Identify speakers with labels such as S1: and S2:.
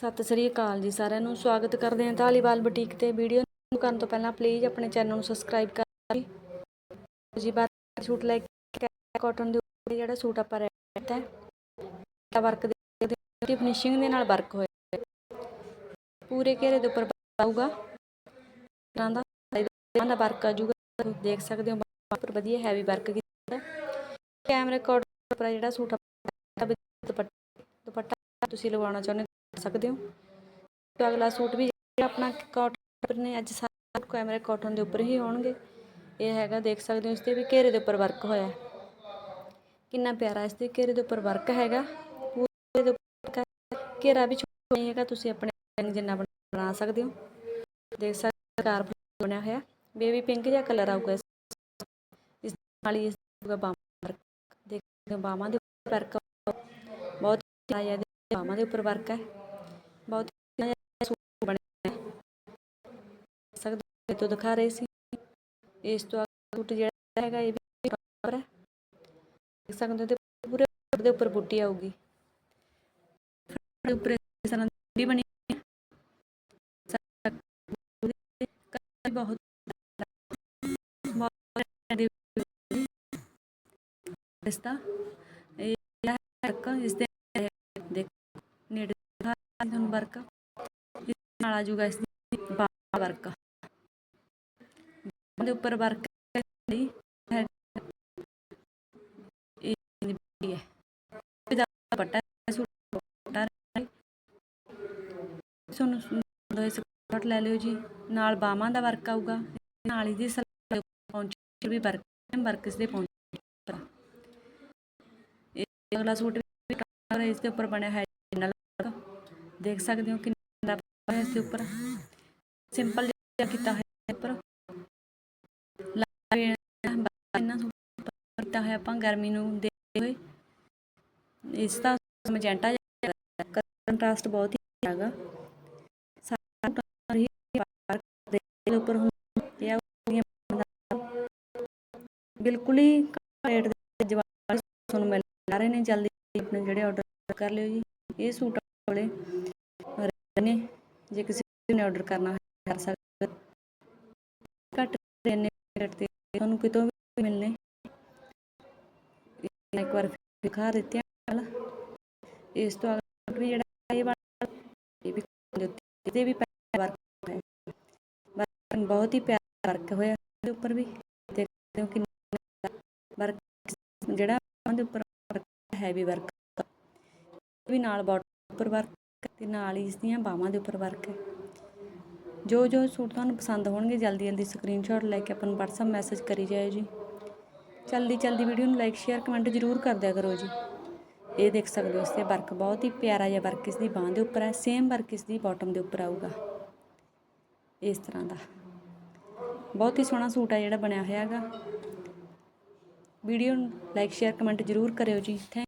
S1: ਸਤਿ ਸ੍ਰੀ ਅਕਾਲ ਜੀ ਸਾਰਿਆਂ ਨੂੰ। ਸਵਾਗਤ ਕਰਦੇ ਹਾਂ ਧਾਲੀਵਾਲ ਬੁਟੀਕ ਤੇ। ਵੀਡੀਓ ਨੂੰ ਕਰਨ ਤੋਂ ਪਹਿਲਾਂ ਪਲੀਜ਼ ਆਪਣੇ ਚੈਨਲ ਨੂੰ ਸਬਸਕ੍ਰਾਈਬ ਕਰ ਜੀ ਬਾਰ ਸੂਟ ਲੈ ਕੇ ਕਾਟਨ ਦੇ ਉੱਪਰ ਜਿਹੜਾ ਸੂਟ ਆਪਾਂ ਰੈਡ ਹੈ ਵਰਕ ਦੇ ਫਿਨਿਸ਼ਿੰਗ ਦੇ ਨਾਲ ਵਰਕ ਹੋਇਆ। ਪੂਰੇ ਘੇਰੇ ਦੇ ਉੱਪਰ ਆਊਗਾ। ਤਰ੍ਹਾਂ ਦਾ ਦਾ ਵਰਕ ਆ ਜੂਗਾ ਦੇਖ ਸਕਦੇ ਹੋ ਉੱਪਰ ਵਧੀਆ ਹੈਵੀ ਵਰਕ ਕੀਤਾ। ਹੈ। ਕੈਮਰੇ ਉੱਪਰ ਜਿਹੜਾ ਸੂਟ ਦੁਪੱਟਾ ਦੁਪੱਟਾ ਤੁਸੀਂ ਲਗਾਉਣਾ ਚਾਹੁੰਦੇ ਸਕਦੇ ਹੋ। ਤੇ ਅਗਲਾ ਸੂਟ ਵੀ ਆਪਣਾ ਕਾਟਨ ਨੇ, ਅੱਜ ਸਾਰੇ ਕੈਮਰੇ ਕਾਟਨ ਦੇ ਉੱਪਰ ਹੀ ਹੋਣਗੇ। ਇਹ ਹੈਗਾ, ਦੇਖ ਸਕਦੇ ਹੋ ਇਸ ਤੇ ਵੀ ਘੇਰੇ ਦੇ ਉੱਪਰ ਵਰਕ ਹੋਇਆ ਹੈ। ਕਿੰਨਾ ਪਿਆਰਾ ਇਸ ਤੇ ਘੇਰੇ ਦੇ ਉੱਪਰ ਵਰਕ ਹੈਗਾ। ਪੂਰੇ ਦੇ ਉੱਪਰ ਘੇਰਾ ਵੀ ਛੋਟਾ ਨਹੀਂ ਹੈਗਾ, ਤੁਸੀਂ ਆਪਣੇ ਜਿੰਨਾ ਬਣਾ ਸਕਦੇ ਹੋ। ਦੇਖ ਸਕਦੇ ਹੋ ਕਾਰ ਬਣਿਆ ਹੋਇਆ। ਬੇਬੀ ਪਿੰਕ ਜਿਹਾ ਕਲਰ ਆਊਗਾ ਇਸ ਨਾਲ ਹੀ ਇਸ ਦਾ ਬਾਹਾਂ ਵਰਕ ਦੇਖ ਬਾਹਾਂ ਦੇ ਉੱਪਰ ਵਰਕ ਬਹੁਤ ਆਇਆ ਦੇ ਬਾਹਾਂ ਦੇ ਉੱਪਰ ਵਰਕ ਹੈ। ਬਹੁਤ ਸੋਹਣਾ ਜਿਹਾ ਸੂਟ ਬਣਿਆ ਹੈ ਸਕਦੇ ਤੋਂ ਦਿਖਾ ਰਹੇ ਸੀ ਇਸ ਤੋਂ ਅਗਲਾ ਸੂਟ ਜਿਹੜਾ ਹੈਗਾ ਇਹ ਵੀ ਉੱਪਰ ਹੈ ਦੇਖ ਸਕਦੇ ਹੋ ਤੇ ਪੂਰੇ ਸੂਟ ਦੇ ਉੱਪਰ ਬੁੱਟੀ ਆਊਗੀ ਦੇ ਉੱਪਰ ਇਸ ਤਰ੍ਹਾਂ ਦੀ ਬਣੀ ਹੋਈ ਹੈ। ਕਲਰ ਬਹੁਤ ਬਹੁਤ ਦੀ ਇਸ ਦਾ ਇਹ ਵਰਕ ਇਸ ਦੇ ਦੇਖ ਨੇੜੇ ਦਿਖਾ ਤੁਹਾਨੂੰ ਵਰਕ ਇਸ ਨਾਲ ਆ ਜਾਊਗਾ ਇਸ ਦੀ ਬਾਹਾਂ ਵਰਕ ਦੇ ਉੱਪਰ ਵਰਕ ਹੈ ਹੈ ਇਹ ਹੈ ਇਹਦਾ ਪੱਟਾ ਸੂਟ ਪੱਟਾ ਤੁਹਾਨੂੰ ਦੋ ਸਕਰਟ ਲੈ ਲਿਓ ਜੀ। ਨਾਲ ਬਾਹਾਂ ਦਾ ਵਰਕ ਆਊਗਾ। ਨਾਲ ਹੀ ਦੀ ਸਲਵਾਰ ਪਹੁੰਚ ਵੀ ਵਰਕ ਵਰਕ ਦੇ ਪਹੁੰਚ ਇਹ ਅਗਲਾ ਸੂਟ ਵੀ ਇਸ ਦੇ ਉੱਪਰ ਬਣਿਆ ਹੈ ਦੇਖ ਸਕਦੇ ਹੋ ਕਿੰਨਾ ਹੈ ਇਸ ਦੇ ਉੱਪਰ। ਸਿੰਪਲ ਜਿਹਾ ਕੀਤਾ ਹੈ ਉੱਪਰ। ਇਹਨਾਂ ਸੂਟ ਕੀਤਾ ਹੈ ਆਪਾਂ ਗਰਮੀ ਨੂੰ ਦੇਖਦੇ ਹੋਏ। ਇਸ ਦਾ ਮਜੈਂਟਾ ਕੰਟਰਾਸਟ ਬਹੁਤ ਹੀ ਹੈਗਾ। ਸਾਰਾ ਹੀ ਦੇ ਉੱਪਰ ਹੁਣ ਇਹ ਬਿਲਕੁਲ ਹੀ ਰੇਟ ਦੇ ਜਵਾਬ ਤੁਹਾਨੂੰ ਮਿਲ ਰਹੇ ਨੇ। ਜਲਦੀ ਆਪਣੇ ਜਿਹੜੇ ਆਰਡਰ ਕਰ ਲਿਓ ਜੀ। ਇਹ ਸੂਟ ਵਾਲੇ ਨੇ ਜੇ ਕਿਸੇ ਨੇ ਆਰਡਰ ਕਰਨਾ ਹੈ ਕਰ ਸਕਦੇ ਹੋ। ਘੱਟ ਨੇ ਰੇਟ ਤੇ ਤੁਹਾਨੂੰ ਕਿਤੋਂ ਵੀ ਮਿਲਨੇ ਇਹ ਇੱਕ ਵਾਰ ਫਿਰ ਦਿਖਾ ਦਿੱਤੇ ਆ ਨਾਲ। ਇਸ ਤੋਂ ਅਗਲਾ ਵੀ ਜਿਹੜਾ ਇਹ ਵਾਲਾ, ਇਹ ਵੀ ਦੇ ਉੱਤੇ, ਇਹਦੇ ਵੀ ਵਰਕ ਹੈ ਵਰਕ ਬਹੁਤ ਹੀ ਪਿਆਰਾ ਵਰਕ ਹੋਇਆ ਇਹਦੇ ਉੱਪਰ ਵੀ। ਦੇਖਦੇ ਹੋ ਕਿੰਨਾ ਵਰਕ, ਜਿਹੜਾ ਉਹਦੇ ਉੱਪਰ ਹੈਵੀ ਵਰਕ ਵੀ ਨਾਲ ਬਾਟਮ ਉੱਪਰ ਵਰਕ ਤੇ ਨਾਲ ਹੀ ਇਸ ਦੀਆਂ ਬਾਹਾਂ ਦੇ ਉੱਪਰ ਵਰਕ ਹੈ। ਜੋ ਜੋ ਸੂਟ ਤੁਹਾਨੂੰ ਪਸੰਦ ਹੋਣਗੇ, ਜਲਦੀ ਜਲਦੀ ਸਕਰੀਨਸ਼ਾਟ ਲੈ ਕੇ ਆਪਾਂ ਨੂੰ WhatsApp ਮੈਸੇਜ ਕਰੀ ਜਾਇਓ ਜੀ। ਜਲਦੀ ਜਲਦੀ ਵੀਡੀਓ ਨੂੰ ਲਾਈਕ ਸ਼ੇਅਰ ਕਮੈਂਟ ਜ਼ਰੂਰ ਕਰ ਦਿਆ ਕਰੋ ਜੀ। ਇਹ ਦੇਖ ਸਕਦੇ ਹੋ ਇਸ ਤੇ ਵਰਕ ਬਹੁਤ ਹੀ ਪਿਆਰਾ ਜਿਹਾ ਵਰਕ ਇਸ ਦੀ ਬਾਹਾਂ ਦੇ ਉੱਪਰ ਹੈ ਸੇਮ ਵਰਕ ਇਸ ਦੀ ਬਾਟਮ ਦੇ ਉੱਪਰ ਆਊਗਾ। ਇਸ ਤਰ੍ਹਾਂ ਦਾ। ਬਹੁਤ ਹੀ ਸੋਹਣਾ ਸੂਟ ਹੈ ਜਿਹੜਾ ਬਣਿਆ ਹੋਇਆ ਹੈਗਾ। ਵੀਡੀਓ ਨੂੰ ਲਾਈਕ ਸ਼ੇਅਰ ਕਮੈਂਟ ਜ਼ਰੂਰ ਕਰਿਓ ਜੀ। ਥੈਂਕ